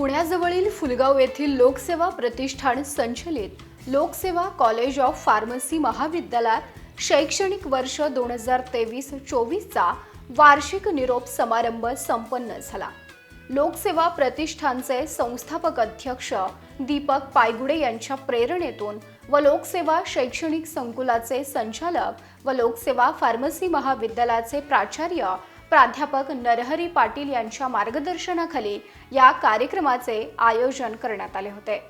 पुण्याजवळील फुलगाव येथील लोकसेवा प्रतिष्ठान संचलित लोकसेवा कॉलेज ऑफ फार्मसी महाविद्यालयात शैक्षणिक वर्ष दोन हजार तेवीस चोवीसचा वार्षिक निरोप समारंभ संपन्न झाला. लोकसेवा प्रतिष्ठानचे संस्थापक अध्यक्ष दीपक पायगुडे यांच्या प्रेरणेतून व लोकसेवा शैक्षणिक संकुलाचे संचालक व लोकसेवा फार्मसी महाविद्यालयाचे प्राचार्य प्राध्यापक नरहरी पाटील यांच्या मार्गदर्शनाखाली या कार्यक्रमाचे आयोजन करण्यात आले होते.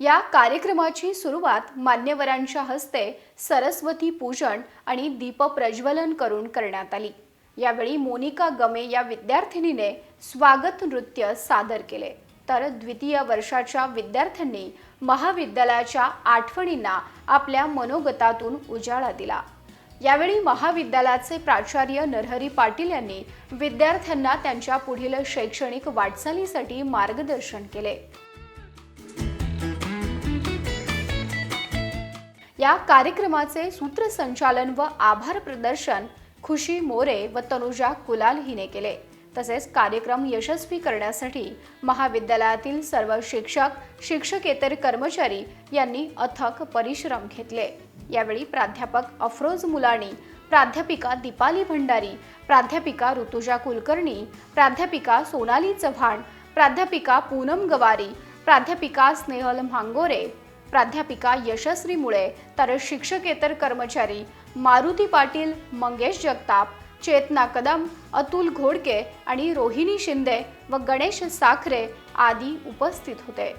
या कार्यक्रमाची सुरुवात मान्यवरांच्या हस्ते सरस्वती पूजन आणि दीपप्रज्वलन करून करण्यात आली. यावेळी मोनिका गमे या विद्यार्थिनीने स्वागत नृत्य सादर केले. तर द्वितीय वर्षाच्या विद्यार्थ्यांनी महाविद्यालयाच्या आठवणींना आपल्या मनोगतातून उजाळा दिला. यावेळी महाविद्यालयाचे प्राचार्य नरहरी पाटील यांनी विद्यार्थ्यांना त्यांच्या पुढील शैक्षणिक वाटचालीसाठी मार्गदर्शन केले. या कार्यक्रमाचे सूत्रसंचालन व आभार प्रदर्शन खुशी मोरे व तनुजा कुलाल हिने केले. तसेच कार्यक्रम यशस्वी करण्यासाठी महाविद्यालयातील सर्व शिक्षक शिक्षकेतर कर्मचारी यांनी अथक परिश्रम घेतले. यावेळी प्राध्यापक अफरोज मुलाणी प्राध्यापिका दीपाली भंडारी प्राध्यापिका ऋतुजा कुलकर्णी प्राध्यापिका सोनाली चव्हाण प्राध्यापिका पूनम गवारी प्राध्यापिका स्नेहल म्हांगोरे प्राध्यापिका यशस्वी मुळे तर शिक्षकेतर कर्मचारी मारुती पाटील मंगेश जगताप चेतना कदम अतुल घोडके आणि रोहिणी शिंदे व गणेश साखरे आदी उपस्थित होते.